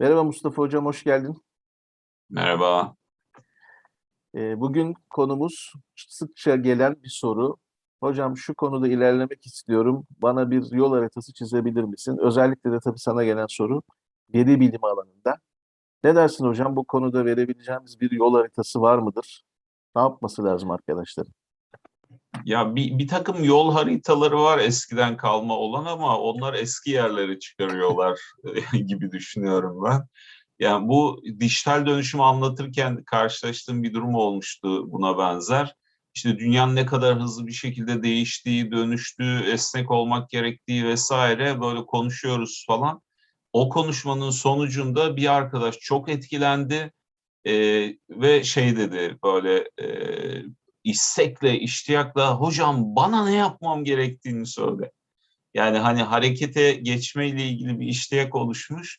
Merhaba Mustafa Hocam, hoş geldin. Merhaba. Eee, bugün konumuz sıkça gelen bir soru. Hocam şu konuda ilerlemek istiyorum. Bana bir yol haritası çizebilir misin? Özellikle de tabii sana gelen soru veri bilimi alanında. Ne dersin hocam? Bu konuda verebileceğimiz bir yol haritası var mıdır? Ne yapması lazım arkadaşların? Ya bir, bir takım yol haritaları var eskiden kalma olan ama onlar eski yerlere çıkarıyorlar gibi düşünüyorum ben. Yani bu dijital dönüşümü anlatırken karşılaştığım bir durum olmuştu buna benzer. İşte dünyanın ne kadar hızlı bir şekilde değiştiği, dönüştüğü, esnek olmak gerektiği vesaire böyle konuşuyoruz falan. O konuşmanın sonucunda bir arkadaş çok etkilendi e, ve şey dedi böyle e, istekle, iştiyakla hocam bana ne yapmam gerektiğini söyle. Yani hani harekete geçmeyle ilgili bir iştiyak oluşmuş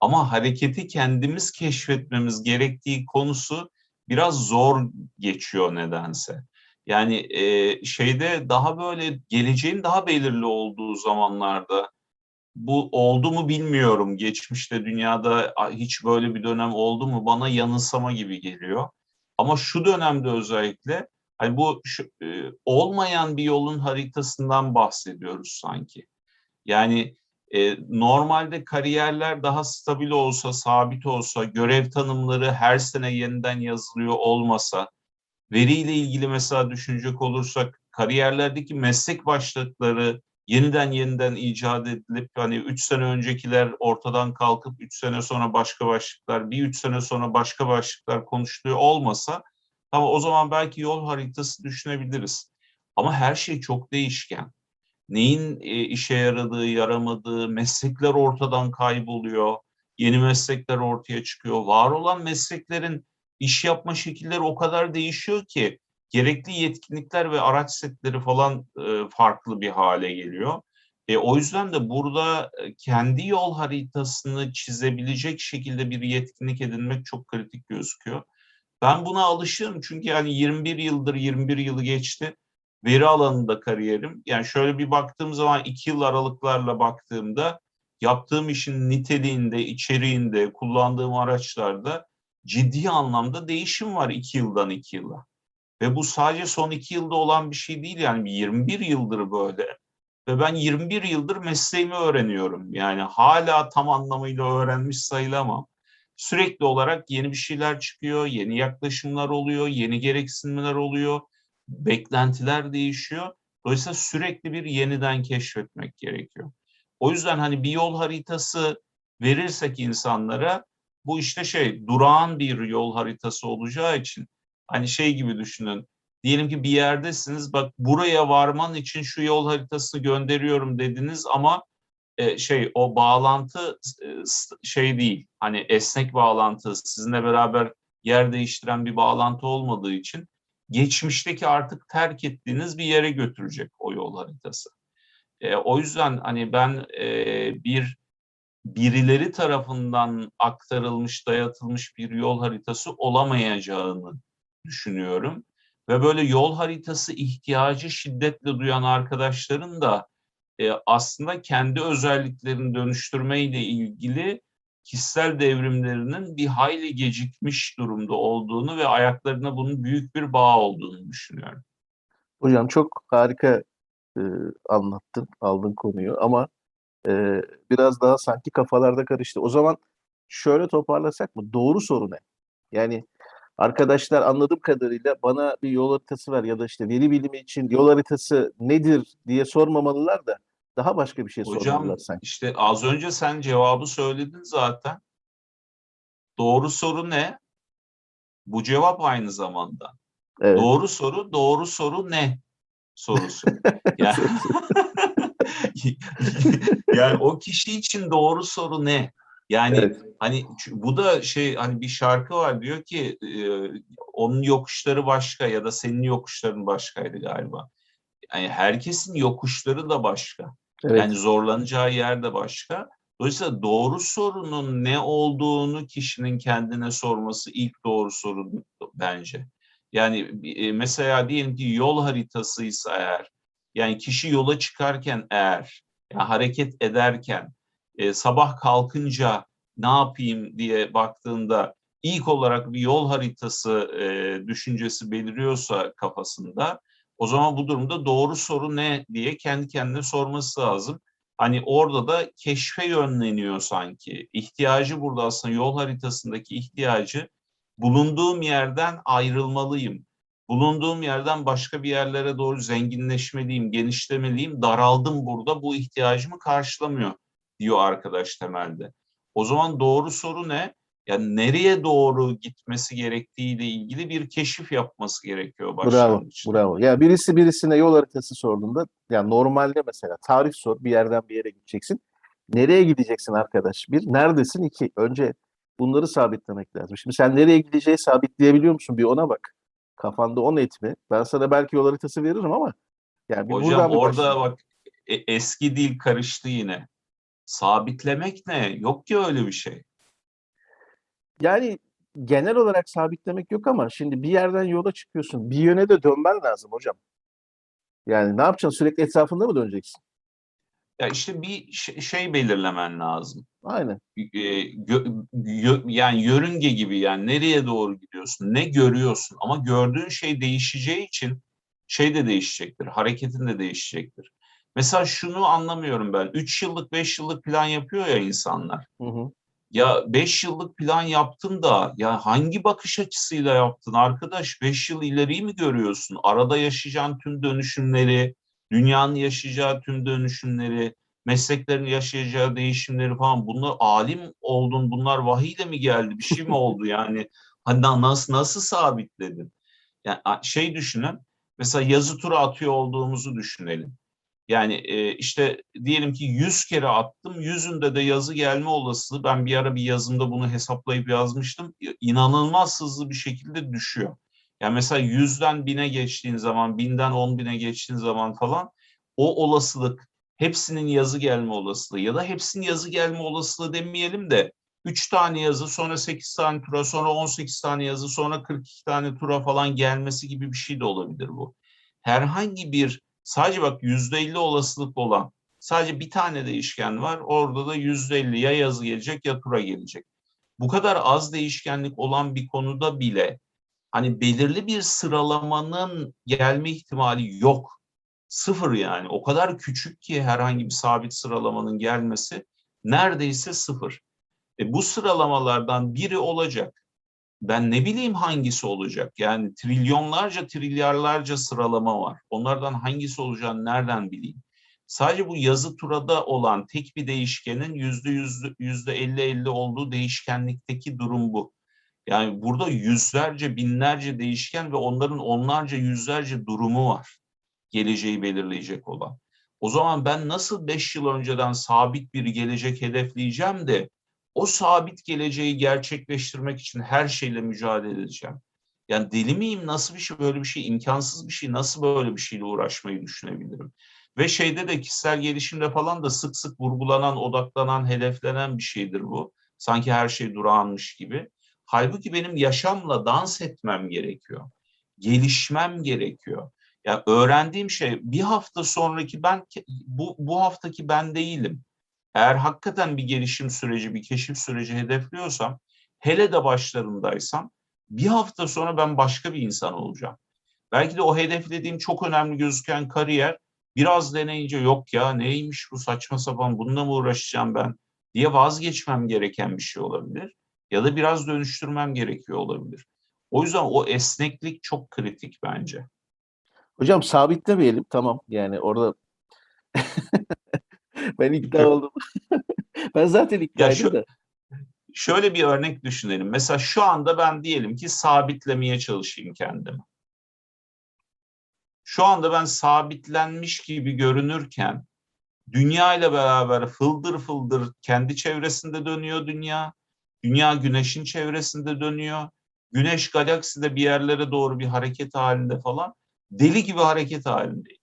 ama hareketi kendimiz keşfetmemiz gerektiği konusu biraz zor geçiyor nedense. Yani e, şeyde daha böyle geleceğin daha belirli olduğu zamanlarda bu oldu mu bilmiyorum. Geçmişte dünyada hiç böyle bir dönem oldu mu bana yanılsama gibi geliyor. Ama şu dönemde özellikle hani bu şu, e, olmayan bir yolun haritasından bahsediyoruz sanki. Yani e, normalde kariyerler daha stabil olsa, sabit olsa, görev tanımları her sene yeniden yazılıyor olmasa, veriyle ilgili mesela düşünecek olursak kariyerlerdeki meslek başlıkları yeniden yeniden icat edilip hani üç sene öncekiler ortadan kalkıp üç sene sonra başka başlıklar, bir üç sene sonra başka başlıklar konuşuluyor olmasa tamam o zaman belki yol haritası düşünebiliriz. Ama her şey çok değişken. Neyin e, işe yaradığı, yaramadığı, meslekler ortadan kayboluyor, yeni meslekler ortaya çıkıyor. Var olan mesleklerin iş yapma şekilleri o kadar değişiyor ki gerekli yetkinlikler ve araç setleri falan e, farklı bir hale geliyor. E, o yüzden de burada e, kendi yol haritasını çizebilecek şekilde bir yetkinlik edinmek çok kritik gözüküyor. Ben buna alışığım çünkü yani 21 yıldır 21 yılı geçti veri alanında kariyerim. Yani şöyle bir baktığım zaman iki yıl aralıklarla baktığımda yaptığım işin niteliğinde, içeriğinde, kullandığım araçlarda ciddi anlamda değişim var iki yıldan iki yıla. Ve bu sadece son iki yılda olan bir şey değil yani 21 yıldır böyle. Ve ben 21 yıldır mesleğimi öğreniyorum. Yani hala tam anlamıyla öğrenmiş sayılamam. Sürekli olarak yeni bir şeyler çıkıyor, yeni yaklaşımlar oluyor, yeni gereksinimler oluyor, beklentiler değişiyor. Dolayısıyla sürekli bir yeniden keşfetmek gerekiyor. O yüzden hani bir yol haritası verirsek insanlara bu işte şey durağan bir yol haritası olacağı için Hani şey gibi düşünün. Diyelim ki bir yerdesiniz. Bak buraya varman için şu yol haritasını gönderiyorum dediniz ama e, şey o bağlantı e, şey değil. Hani esnek bağlantı sizinle beraber yer değiştiren bir bağlantı olmadığı için geçmişteki artık terk ettiğiniz bir yere götürecek o yol haritası. E, o yüzden hani ben e, bir birileri tarafından aktarılmış, dayatılmış bir yol haritası olamayacağını düşünüyorum. Ve böyle yol haritası ihtiyacı şiddetle duyan arkadaşların da e, aslında kendi özelliklerini dönüştürmeyle ilgili kişisel devrimlerinin bir hayli gecikmiş durumda olduğunu ve ayaklarına bunun büyük bir bağ olduğunu düşünüyorum. Hocam çok harika e, anlattın, aldın konuyu ama e, biraz daha sanki kafalarda karıştı. O zaman şöyle toparlasak mı? Doğru soru ne? Yani arkadaşlar anladığım kadarıyla bana bir yol haritası ver ya da işte veri bilimi için yol haritası nedir diye sormamalılar da daha başka bir şey Hocam, sanki. işte az önce sen cevabı söyledin zaten. Doğru soru ne? Bu cevap aynı zamanda. Evet. Doğru soru, doğru soru ne? Sorusu. Yani, yani o kişi için doğru soru ne? Yani Evet. hani bu da şey hani bir şarkı var diyor ki e, onun yokuşları başka ya da senin yokuşların başkaydı galiba. Yani herkesin yokuşları da başka. Evet. Yani zorlanacağı yer de başka. Dolayısıyla doğru sorunun ne olduğunu kişinin kendine sorması ilk doğru soru bence. Yani e, mesela diyelim ki yol haritasıysa eğer, yani kişi yola çıkarken eğer, yani hareket ederken, e, sabah kalkınca ne yapayım diye baktığında ilk olarak bir yol haritası e, düşüncesi beliriyorsa kafasında o zaman bu durumda doğru soru ne diye kendi kendine sorması lazım. Hani orada da keşfe yönleniyor sanki. İhtiyacı burada aslında yol haritasındaki ihtiyacı bulunduğum yerden ayrılmalıyım. Bulunduğum yerden başka bir yerlere doğru zenginleşmeliyim, genişlemeliyim. Daraldım burada bu ihtiyacımı karşılamıyor diyor arkadaş temelde. O zaman doğru soru ne? Yani nereye doğru gitmesi gerektiğiyle ilgili bir keşif yapması gerekiyor Bravo, başlangıçta. bravo. Ya birisi birisine yol haritası sorduğunda, ya normalde mesela tarih sor, bir yerden bir yere gideceksin. Nereye gideceksin arkadaş? Bir, neredesin? İki, önce bunları sabitlemek lazım. Şimdi sen nereye gideceği sabitleyebiliyor musun? Bir ona bak. Kafanda o net mi? Ben sana belki yol haritası veririm ama yani bir Hocam orada başlayalım. bak e- eski dil karıştı yine. Sabitlemek ne? Yok ki öyle bir şey. Yani genel olarak sabitlemek yok ama şimdi bir yerden yola çıkıyorsun. Bir yöne de dönmen lazım hocam. Yani ne yapacaksın? Sürekli etrafında mı döneceksin? Ya işte bir şey, belirlemen lazım. Aynen. E, gö- gö- yani yörünge gibi yani nereye doğru gidiyorsun, ne görüyorsun ama gördüğün şey değişeceği için şey de değişecektir, hareketin de değişecektir. Mesela şunu anlamıyorum ben. 3 yıllık, 5 yıllık plan yapıyor ya insanlar. Hı hı. Ya 5 yıllık plan yaptın da ya hangi bakış açısıyla yaptın arkadaş? 5 yıl ileriyi mi görüyorsun? Arada yaşayacağın tüm dönüşümleri, dünyanın yaşayacağı tüm dönüşümleri, mesleklerin yaşayacağı değişimleri falan bunlar alim oldun, bunlar vahiyle mi geldi? Bir şey mi oldu yani? Hani na- nasıl nasıl sabitledin? Yani şey düşünün. Mesela yazı tura atıyor olduğumuzu düşünelim. Yani e, işte diyelim ki 100 kere attım, yüzünde de yazı gelme olasılığı, ben bir ara bir yazımda bunu hesaplayıp yazmıştım, inanılmaz hızlı bir şekilde düşüyor. Yani mesela 100'den 1000'e geçtiğin zaman, 1000'den 10 bine geçtiğin zaman falan o olasılık, hepsinin yazı gelme olasılığı ya da hepsinin yazı gelme olasılığı demeyelim de 3 tane yazı, sonra 8 tane tura, sonra 18 tane yazı, sonra 42 tane tura falan gelmesi gibi bir şey de olabilir bu. Herhangi bir sadece bak %50 olasılık olan sadece bir tane değişken var. Orada da %50 ya yazı gelecek ya tura gelecek. Bu kadar az değişkenlik olan bir konuda bile hani belirli bir sıralamanın gelme ihtimali yok. Sıfır yani. O kadar küçük ki herhangi bir sabit sıralamanın gelmesi neredeyse sıfır. E bu sıralamalardan biri olacak. Ben ne bileyim hangisi olacak? Yani trilyonlarca, trilyarlarca sıralama var. Onlardan hangisi olacağını nereden bileyim? Sadece bu yazı turada olan tek bir değişkenin yüzde yüz, yüzde elli elli olduğu değişkenlikteki durum bu. Yani burada yüzlerce, binlerce değişken ve onların onlarca, yüzlerce durumu var. Geleceği belirleyecek olan. O zaman ben nasıl beş yıl önceden sabit bir gelecek hedefleyeceğim de o sabit geleceği gerçekleştirmek için her şeyle mücadele edeceğim. Yani deli miyim? Nasıl bir şey böyle bir şey? imkansız bir şey. Nasıl böyle bir şeyle uğraşmayı düşünebilirim? Ve şeyde de kişisel gelişimde falan da sık sık vurgulanan, odaklanan, hedeflenen bir şeydir bu. Sanki her şey durağanmış gibi. Halbuki benim yaşamla dans etmem gerekiyor. Gelişmem gerekiyor. Yani öğrendiğim şey bir hafta sonraki ben bu, bu haftaki ben değilim. Eğer hakikaten bir gelişim süreci, bir keşif süreci hedefliyorsam, hele de başlarındaysam bir hafta sonra ben başka bir insan olacağım. Belki de o hedeflediğim çok önemli gözüken kariyer biraz deneyince yok ya neymiş bu saçma sapan bununla mı uğraşacağım ben diye vazgeçmem gereken bir şey olabilir. Ya da biraz dönüştürmem gerekiyor olabilir. O yüzden o esneklik çok kritik bence. Hocam sabitlemeyelim. Tamam. Yani orada ben ikna oldum. ben zaten şu- da. Şöyle bir örnek düşünelim. Mesela şu anda ben diyelim ki sabitlemeye çalışayım kendimi. Şu anda ben sabitlenmiş gibi görünürken dünya ile beraber fıldır fıldır kendi çevresinde dönüyor dünya. Dünya güneşin çevresinde dönüyor. Güneş galakside bir yerlere doğru bir hareket halinde falan. Deli gibi hareket halindeyim.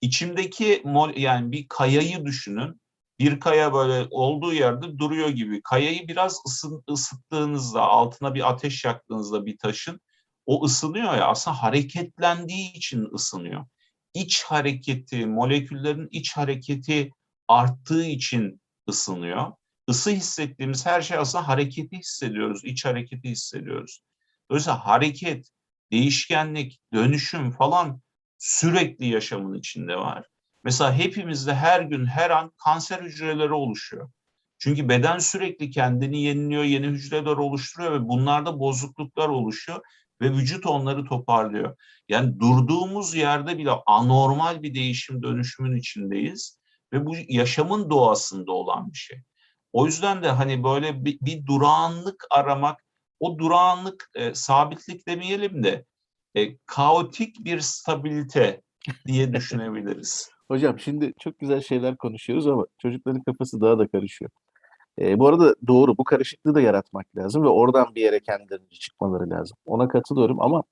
İçimdeki mol, yani bir kayayı düşünün. Bir kaya böyle olduğu yerde duruyor gibi. Kayayı biraz ısın, ısıttığınızda, altına bir ateş yaktığınızda bir taşın o ısınıyor ya aslında hareketlendiği için ısınıyor. İç hareketi, moleküllerin iç hareketi arttığı için ısınıyor. ısı hissettiğimiz her şey aslında hareketi hissediyoruz, iç hareketi hissediyoruz. Dolayısıyla hareket, değişkenlik, dönüşüm falan sürekli yaşamın içinde var. Mesela hepimizde her gün, her an kanser hücreleri oluşuyor. Çünkü beden sürekli kendini yeniliyor, yeni hücreler oluşturuyor ve bunlarda bozukluklar oluşuyor ve vücut onları toparlıyor. Yani durduğumuz yerde bile anormal bir değişim dönüşümün içindeyiz ve bu yaşamın doğasında olan bir şey. O yüzden de hani böyle bir, bir durağanlık aramak, o durağanlık e, sabitlik demeyelim de e, kaotik bir stabilite diye düşünebiliriz. Hocam şimdi çok güzel şeyler konuşuyoruz ama çocukların kafası daha da karışıyor. E, bu arada doğru bu karışıklığı da yaratmak lazım ve oradan bir yere kendilerince çıkmaları lazım. Ona katılıyorum ama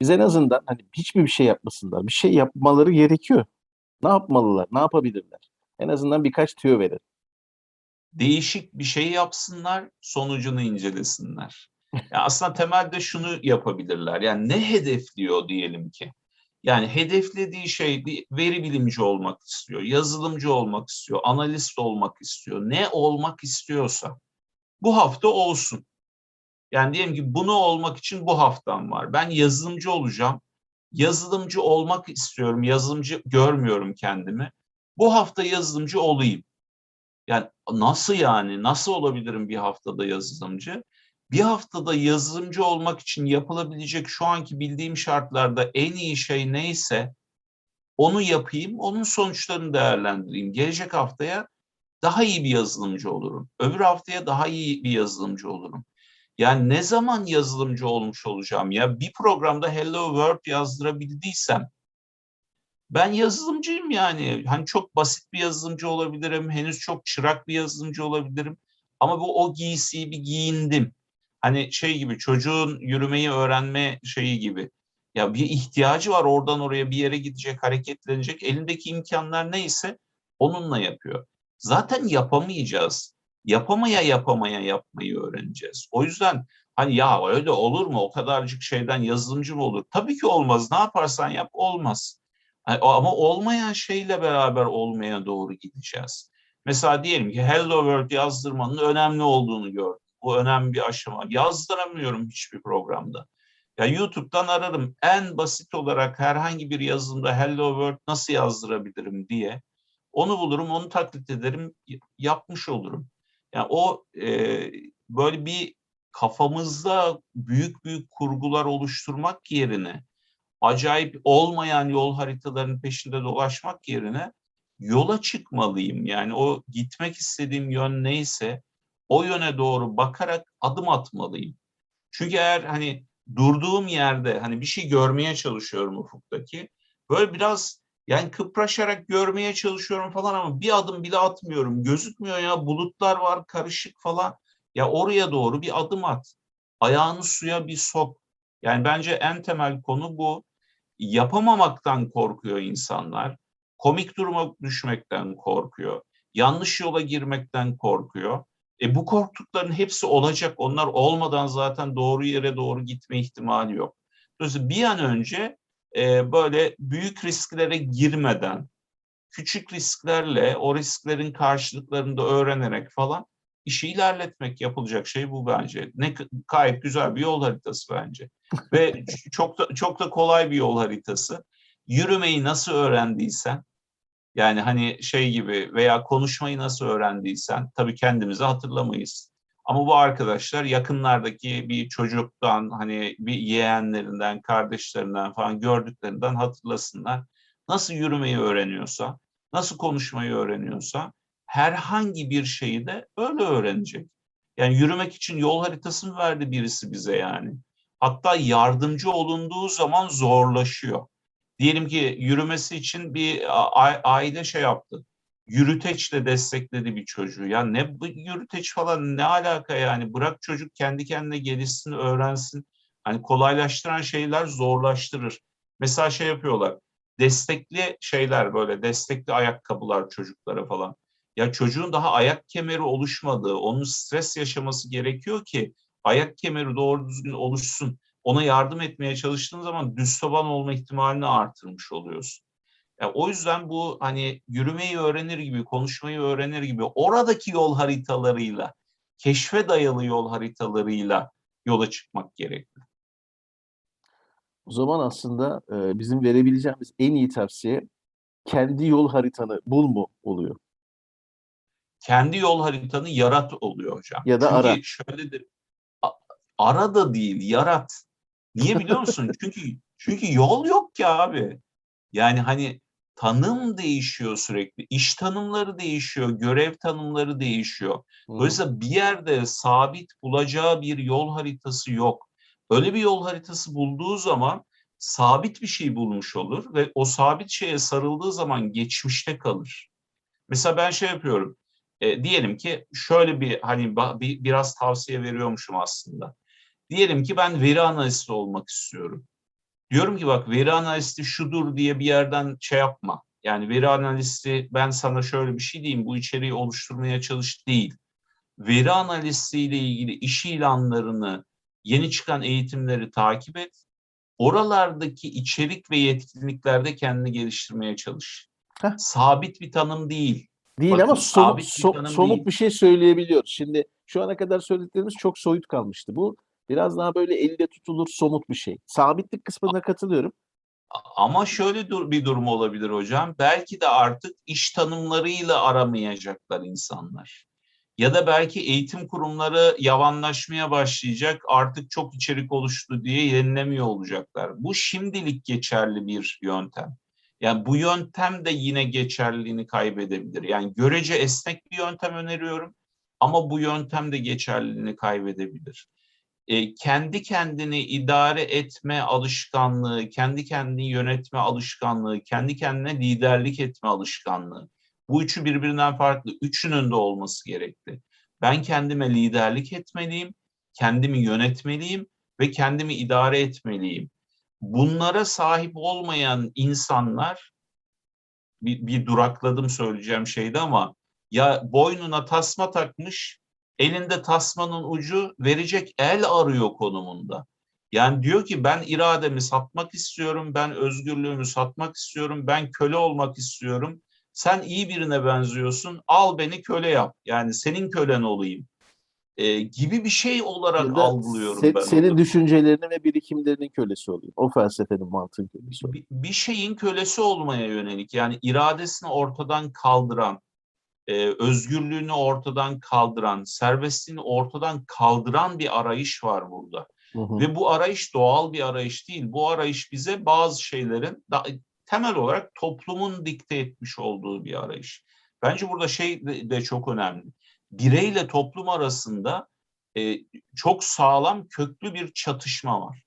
biz en azından hani hiçbir bir şey yapmasınlar. Bir şey yapmaları gerekiyor. Ne yapmalılar? Ne yapabilirler? En azından birkaç tüyo verin. Değişik bir şey yapsınlar, sonucunu incelesinler. Yani aslında temelde şunu yapabilirler. Yani ne hedefliyor diyelim ki? Yani hedeflediği şey bir veri bilimci olmak istiyor, yazılımcı olmak istiyor, analist olmak istiyor. Ne olmak istiyorsa bu hafta olsun. Yani diyelim ki bunu olmak için bu haftam var. Ben yazılımcı olacağım. Yazılımcı olmak istiyorum. Yazılımcı görmüyorum kendimi. Bu hafta yazılımcı olayım. Yani nasıl yani? Nasıl olabilirim bir haftada yazılımcı? Bir haftada yazılımcı olmak için yapılabilecek şu anki bildiğim şartlarda en iyi şey neyse onu yapayım, onun sonuçlarını değerlendireyim. Gelecek haftaya daha iyi bir yazılımcı olurum. Öbür haftaya daha iyi bir yazılımcı olurum. Yani ne zaman yazılımcı olmuş olacağım ya? Bir programda Hello World yazdırabildiysem ben yazılımcıyım yani. Hani çok basit bir yazılımcı olabilirim. Henüz çok çırak bir yazılımcı olabilirim. Ama bu o giysiyi bir giyindim hani şey gibi çocuğun yürümeyi öğrenme şeyi gibi. Ya bir ihtiyacı var oradan oraya bir yere gidecek, hareketlenecek. Elindeki imkanlar neyse onunla yapıyor. Zaten yapamayacağız. Yapamaya yapamaya yapmayı öğreneceğiz. O yüzden hani ya öyle olur mu? O kadarcık şeyden yazılımcı mı olur? Tabii ki olmaz. Ne yaparsan yap olmaz. Ama olmayan şeyle beraber olmaya doğru gideceğiz. Mesela diyelim ki Hello World yazdırmanın önemli olduğunu gördüm. Bu önemli bir aşama. Yazdıramıyorum hiçbir programda. Ya YouTube'dan ararım. En basit olarak herhangi bir yazılımda Hello World nasıl yazdırabilirim diye. Onu bulurum, onu taklit ederim, yapmış olurum. Yani o e, böyle bir kafamızda büyük büyük kurgular oluşturmak yerine acayip olmayan yol haritalarının peşinde dolaşmak yerine yola çıkmalıyım. Yani o gitmek istediğim yön neyse o yöne doğru bakarak adım atmalıyım. Çünkü eğer hani durduğum yerde hani bir şey görmeye çalışıyorum ufuktaki. Böyle biraz yani kıpraşarak görmeye çalışıyorum falan ama bir adım bile atmıyorum. Gözükmüyor ya bulutlar var karışık falan. Ya oraya doğru bir adım at. Ayağını suya bir sok. Yani bence en temel konu bu. Yapamamaktan korkuyor insanlar. Komik duruma düşmekten korkuyor. Yanlış yola girmekten korkuyor. E bu korktukların hepsi olacak. Onlar olmadan zaten doğru yere doğru gitme ihtimali yok. Dolayısıyla bir an önce e, böyle büyük risklere girmeden, küçük risklerle o risklerin karşılıklarını da öğrenerek falan işi ilerletmek yapılacak şey bu bence. Ne gayet güzel bir yol haritası bence. Ve çok da çok da kolay bir yol haritası. Yürümeyi nasıl öğrendiysen yani hani şey gibi veya konuşmayı nasıl öğrendiysen tabii kendimizi hatırlamayız. Ama bu arkadaşlar yakınlardaki bir çocuktan hani bir yeğenlerinden, kardeşlerinden falan gördüklerinden hatırlasınlar. Nasıl yürümeyi öğreniyorsa, nasıl konuşmayı öğreniyorsa herhangi bir şeyi de öyle öğrenecek. Yani yürümek için yol haritası mı verdi birisi bize yani? Hatta yardımcı olunduğu zaman zorlaşıyor diyelim ki yürümesi için bir aile şey yaptı. Yürüteçle destekledi bir çocuğu. Ya ne bu yürüteç falan ne alaka yani? Bırak çocuk kendi kendine gelişsin, öğrensin. Hani kolaylaştıran şeyler zorlaştırır. Mesela şey yapıyorlar. Destekli şeyler böyle destekli ayakkabılar çocuklara falan. Ya çocuğun daha ayak kemeri oluşmadığı, onun stres yaşaması gerekiyor ki ayak kemeri doğru düzgün oluşsun ona yardım etmeye çalıştığın zaman düz taban olma ihtimalini artırmış oluyorsun. Ya o yüzden bu hani yürümeyi öğrenir gibi, konuşmayı öğrenir gibi oradaki yol haritalarıyla, keşfe dayalı yol haritalarıyla yola çıkmak gerekli. O zaman aslında e, bizim verebileceğimiz en iyi tavsiye kendi yol haritanı bul mu oluyor? Kendi yol haritanı yarat oluyor hocam. Ya da Çünkü ara. şöyledir. a- Ara da değil, yarat. Niye biliyor musun? çünkü çünkü yol yok ki abi. Yani hani tanım değişiyor sürekli. İş tanımları değişiyor, görev tanımları değişiyor. Dolayısıyla bir yerde sabit bulacağı bir yol haritası yok. Öyle bir yol haritası bulduğu zaman sabit bir şey bulmuş olur ve o sabit şeye sarıldığı zaman geçmişte kalır. Mesela ben şey yapıyorum. E, diyelim ki şöyle bir hani bir, biraz tavsiye veriyormuşum aslında. Diyelim ki ben veri analisti olmak istiyorum. Diyorum ki bak veri analisti şudur diye bir yerden şey yapma. Yani veri analisti ben sana şöyle bir şey diyeyim bu içeriği oluşturmaya çalış değil. Veri analistiyle ilgili iş ilanlarını, yeni çıkan eğitimleri takip et. Oralardaki içerik ve yetkinliklerde kendini geliştirmeye çalış. Heh. Sabit bir tanım değil. Değil Bakın, ama somut, bir so- tanım somut değil. bir şey söyleyebiliyoruz. Şimdi şu ana kadar söylediklerimiz çok soyut kalmıştı. Bu biraz daha böyle elde tutulur somut bir şey. Sabitlik kısmına katılıyorum. Ama şöyle dur bir durum olabilir hocam. Belki de artık iş tanımlarıyla aramayacaklar insanlar. Ya da belki eğitim kurumları yavanlaşmaya başlayacak. Artık çok içerik oluştu diye yenilemiyor olacaklar. Bu şimdilik geçerli bir yöntem. Yani bu yöntem de yine geçerliliğini kaybedebilir. Yani görece esnek bir yöntem öneriyorum ama bu yöntem de geçerliliğini kaybedebilir e, kendi kendini idare etme alışkanlığı, kendi kendini yönetme alışkanlığı, kendi kendine liderlik etme alışkanlığı. Bu üçü birbirinden farklı. Üçünün de olması gerekli. Ben kendime liderlik etmeliyim, kendimi yönetmeliyim ve kendimi idare etmeliyim. Bunlara sahip olmayan insanlar bir, bir durakladım söyleyeceğim şeydi ama ya boynuna tasma takmış elinde tasmanın ucu verecek el arıyor konumunda. Yani diyor ki ben irademi satmak istiyorum, ben özgürlüğümü satmak istiyorum, ben köle olmak istiyorum. Sen iyi birine benziyorsun, al beni köle yap. Yani senin kölen olayım. Ee, gibi bir şey olarak Ya algılıyorum se- ben senin onu. düşüncelerinin ve birikimlerinin kölesi olayım. O felsefenin mantığın kölesi olayım. Bir, bir şeyin kölesi olmaya yönelik yani iradesini ortadan kaldıran, e, özgürlüğünü ortadan kaldıran, serbestliğini ortadan kaldıran bir arayış var burada. Hı hı. Ve bu arayış doğal bir arayış değil. Bu arayış bize bazı şeylerin da, temel olarak toplumun dikte etmiş olduğu bir arayış. Bence burada şey de, de çok önemli. Bireyle toplum arasında e, çok sağlam köklü bir çatışma var.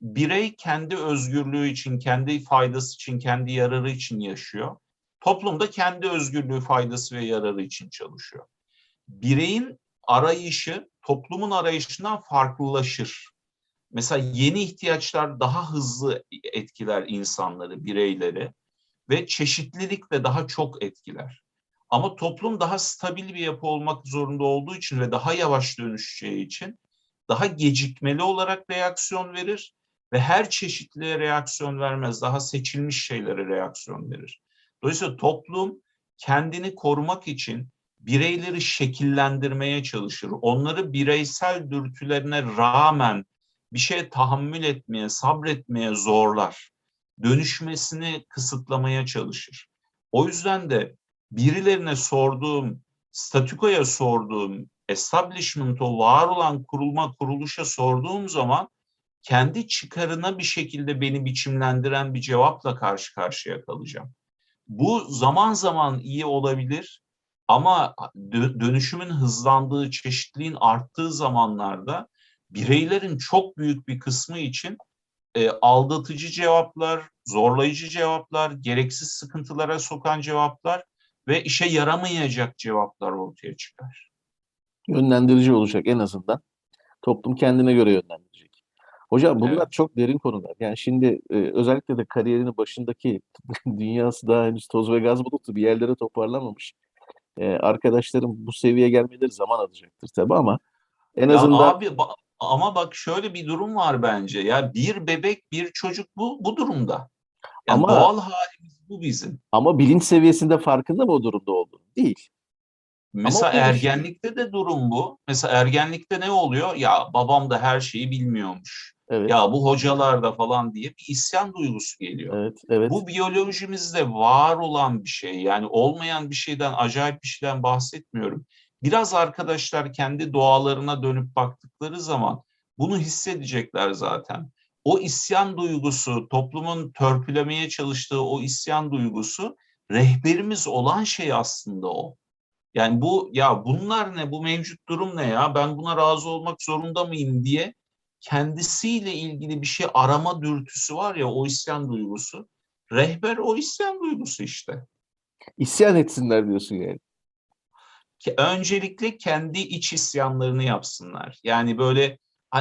Birey kendi özgürlüğü için, kendi faydası için, kendi yararı için yaşıyor. Toplum da kendi özgürlüğü, faydası ve yararı için çalışıyor. Bireyin arayışı toplumun arayışından farklılaşır. Mesela yeni ihtiyaçlar daha hızlı etkiler insanları, bireyleri ve çeşitlilik de daha çok etkiler. Ama toplum daha stabil bir yapı olmak zorunda olduğu için ve daha yavaş dönüşeceği için daha gecikmeli olarak reaksiyon verir ve her çeşitliğe reaksiyon vermez. Daha seçilmiş şeylere reaksiyon verir. Dolayısıyla toplum kendini korumak için bireyleri şekillendirmeye çalışır. Onları bireysel dürtülerine rağmen bir şeye tahammül etmeye, sabretmeye zorlar. Dönüşmesini kısıtlamaya çalışır. O yüzden de birilerine sorduğum, statükoya sorduğum, establishment'o var olan kurulma, kuruluşa sorduğum zaman kendi çıkarına bir şekilde beni biçimlendiren bir cevapla karşı karşıya kalacağım. Bu zaman zaman iyi olabilir ama dö- dönüşümün hızlandığı, çeşitliliğin arttığı zamanlarda bireylerin çok büyük bir kısmı için e, aldatıcı cevaplar, zorlayıcı cevaplar, gereksiz sıkıntılara sokan cevaplar ve işe yaramayacak cevaplar ortaya çıkar. Yönlendirici olacak en azından. Toplum kendine göre yönlendirecek. Hocam bunlar Evet. çok derin konular. Yani şimdi e, özellikle de kariyerinin başındaki dünyası daha henüz toz ve gaz bulutu bir yerlere toparlamamış. E, arkadaşlarım bu seviyeye gelmeleri zaman alacaktır tabii ama en Ya azından abi ba- ama bak şöyle bir durum var bence. Ya bir bebek, bir çocuk bu bu durumda. Yani Ama- doğal halimiz bu. bizim. Ama bilinç seviyesinde farkında mı o durumda olduğunu? Değil. Mesela ergenlikte de durum bu. Mesela ergenlikte ne oluyor? Ya babam da her şeyi bilmiyormuş. Evet. Ya bu hocalar da falan diye bir isyan duygusu geliyor. Evet, evet. Bu biyolojimizde var olan bir şey. Yani olmayan bir şeyden, acayip bir şeyden bahsetmiyorum. Biraz arkadaşlar kendi doğalarına dönüp baktıkları zaman bunu hissedecekler zaten. O isyan duygusu, toplumun törpülemeye çalıştığı o isyan duygusu rehberimiz olan şey aslında o. Yani bu ya bunlar ne, bu mevcut durum ne ya, ben buna razı olmak zorunda mıyım diye kendisiyle ilgili bir şey arama dürtüsü var ya o isyan duygusu. Rehber o isyan duygusu işte. İsyan etsinler diyorsun yani. Ki öncelikle kendi iç isyanlarını yapsınlar. Yani böyle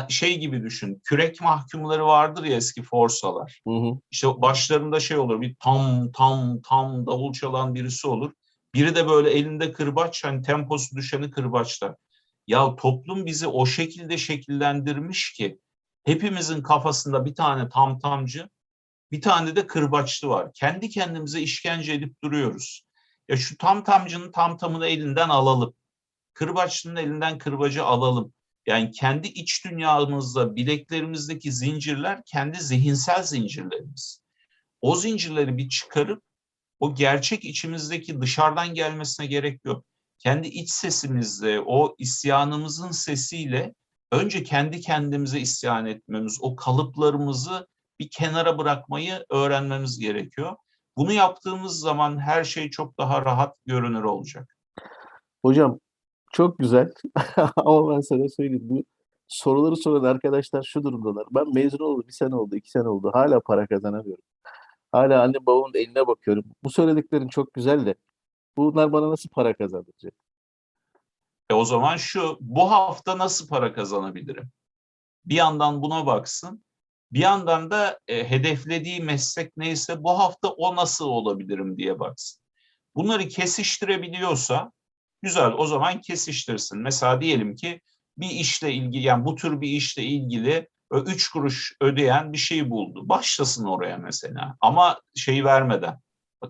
şey gibi düşün. Kürek mahkumları vardır ya eski forsalar. Hı hı. İşte başlarında şey olur. Bir tam tam tam davul çalan birisi olur. Biri de böyle elinde kırbaç hani temposu düşeni kırbaçlar. Ya toplum bizi o şekilde şekillendirmiş ki hepimizin kafasında bir tane tam tamcı, bir tane de kırbaçlı var. Kendi kendimize işkence edip duruyoruz. Ya şu tam tamcının tam tamını elinden alalım. Kırbaçlının elinden kırbacı alalım. Yani kendi iç dünyamızda bileklerimizdeki zincirler kendi zihinsel zincirlerimiz. O zincirleri bir çıkarıp o gerçek içimizdeki dışarıdan gelmesine gerek yok. Kendi iç sesimizle, o isyanımızın sesiyle önce kendi kendimize isyan etmemiz, o kalıplarımızı bir kenara bırakmayı öğrenmemiz gerekiyor. Bunu yaptığımız zaman her şey çok daha rahat görünür olacak. Hocam çok güzel ama ben sana söyleyeyim bu soruları soran arkadaşlar şu durumdalar. Ben mezun oldu bir sene oldu iki sene oldu hala para kazanamıyorum. Hala anne babamın eline bakıyorum. Bu söylediklerin çok güzel de bunlar bana nasıl para kazandıracak? E o zaman şu, bu hafta nasıl para kazanabilirim? Bir yandan buna baksın. Bir yandan da e, hedeflediği meslek neyse bu hafta o nasıl olabilirim diye baksın. Bunları kesiştirebiliyorsa güzel o zaman kesiştirsin. Mesela diyelim ki bir işle ilgili yani bu tür bir işle ilgili 3 kuruş ödeyen bir şey buldu. Başlasın oraya mesela ama şeyi vermeden.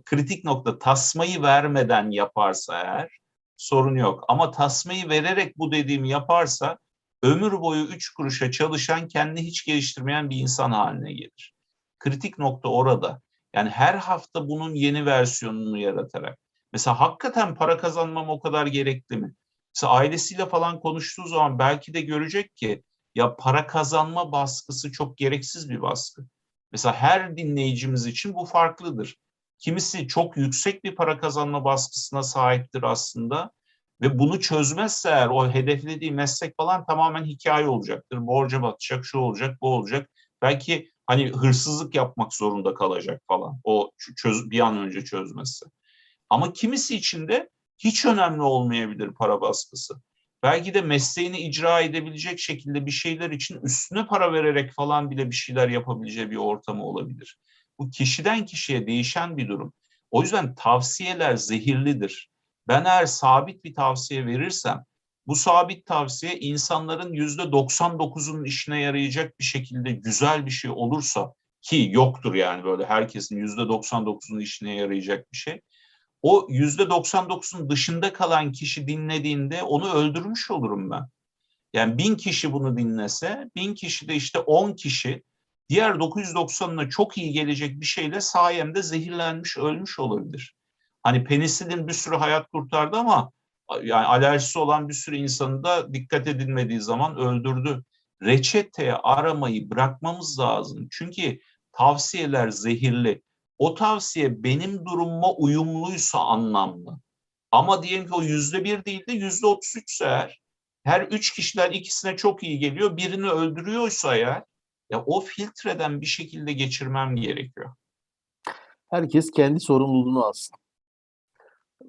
Kritik nokta tasmayı vermeden yaparsa eğer sorun yok. Ama tasmayı vererek bu dediğimi yaparsa ömür boyu üç kuruşa çalışan kendini hiç geliştirmeyen bir insan haline gelir. Kritik nokta orada. Yani her hafta bunun yeni versiyonunu yaratarak. Mesela hakikaten para kazanmam o kadar gerekli mi? Mesela ailesiyle falan konuştuğu zaman belki de görecek ki ya para kazanma baskısı çok gereksiz bir baskı. Mesela her dinleyicimiz için bu farklıdır. Kimisi çok yüksek bir para kazanma baskısına sahiptir aslında ve bunu çözmezse eğer o hedeflediği meslek falan tamamen hikaye olacaktır. Borca batacak, şu olacak, bu olacak. Belki hani hırsızlık yapmak zorunda kalacak falan. O çöz, bir an önce çözmezse. Ama kimisi için de hiç önemli olmayabilir para baskısı. Belki de mesleğini icra edebilecek şekilde bir şeyler için üstüne para vererek falan bile bir şeyler yapabileceği bir ortamı olabilir. Bu kişiden kişiye değişen bir durum. O yüzden tavsiyeler zehirlidir. Ben eğer sabit bir tavsiye verirsem, bu sabit tavsiye insanların yüzde 99'unun işine yarayacak bir şekilde güzel bir şey olursa ki yoktur yani böyle herkesin yüzde 99'unun işine yarayacak bir şey. O yüzde 99'un dışında kalan kişi dinlediğinde onu öldürmüş olurum ben. Yani bin kişi bunu dinlese, bin kişi de işte 10 kişi diğer 990'ına çok iyi gelecek bir şeyle sayemde zehirlenmiş, ölmüş olabilir. Hani penisilin bir sürü hayat kurtardı ama yani alerjisi olan bir sürü insanı da dikkat edilmediği zaman öldürdü. Reçeteye aramayı bırakmamız lazım. Çünkü tavsiyeler zehirli. O tavsiye benim durumuma uyumluysa anlamlı. Ama diyelim ki o yüzde bir değil de yüzde otuz üçse eğer, her üç kişiler ikisine çok iyi geliyor, birini öldürüyorsa eğer, ya o filtreden bir şekilde geçirmem gerekiyor. Herkes kendi sorumluluğunu alsın.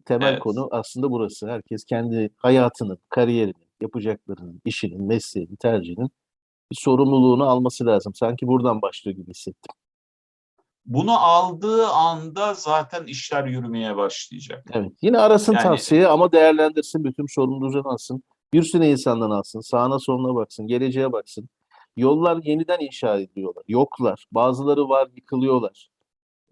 Temel Evet. konu aslında burası. Herkes kendi hayatının, kariyerinin, yapacaklarının, işinin, mesleğinin, tercihinin bir sorumluluğunu alması lazım. Sanki buradan başlıyor gibi hissettim. Bunu aldığı anda zaten işler yürümeye başlayacak. Evet. Yine arasın Yani- tavsiye ama değerlendirsin, bütün sorumluluğunu alsın. Bir sürü insandan alsın, sağına soluna baksın, geleceğe baksın. Yollar yeniden inşa ediliyorlar. Yoklar. Bazıları var, yıkılıyorlar.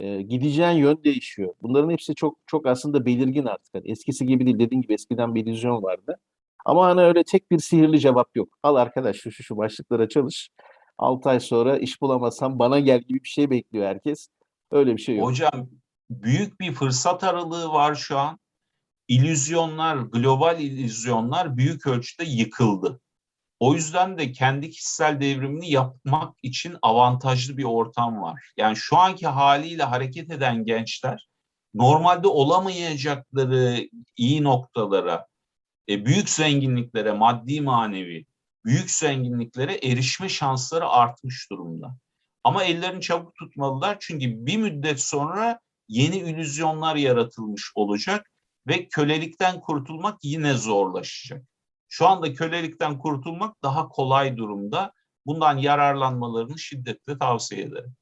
e, gideceğin yön değişiyor. Bunların hepsi çok çok aslında belirgin artık. Hani eskisi gibi değil. Dediğin gibi eskiden bir illüzyon vardı. Ama hani öyle tek bir sihirli cevap yok. Al arkadaş şu şu şu başlıklara çalış. 6 ay sonra iş bulamazsan bana gel gibi bir şey bekliyor herkes. Öyle bir şey yok. Hocam büyük bir fırsat aralığı var şu an. İllüzyonlar, global illüzyonlar büyük ölçüde yıkıldı. O yüzden de kendi kişisel devrimini yapmak için avantajlı bir ortam var. Yani şu anki haliyle hareket eden gençler normalde olamayacakları iyi noktalara, e, büyük zenginliklere, maddi manevi, büyük zenginliklere erişme şansları artmış durumda. Ama ellerini çabuk tutmalılar çünkü bir müddet sonra yeni illüzyonlar yaratılmış olacak ve kölelikten kurtulmak yine zorlaşacak. Şu anda kölelikten kurtulmak daha kolay durumda. Bundan yararlanmalarını şiddetle tavsiye ederim.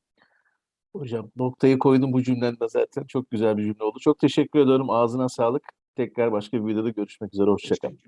Hocam noktayı koydum bu cümlende zaten. Çok güzel bir cümle oldu. Çok teşekkür ediyorum. Ağzına sağlık. Tekrar başka bir videoda görüşmek üzere. Hoşçakalın.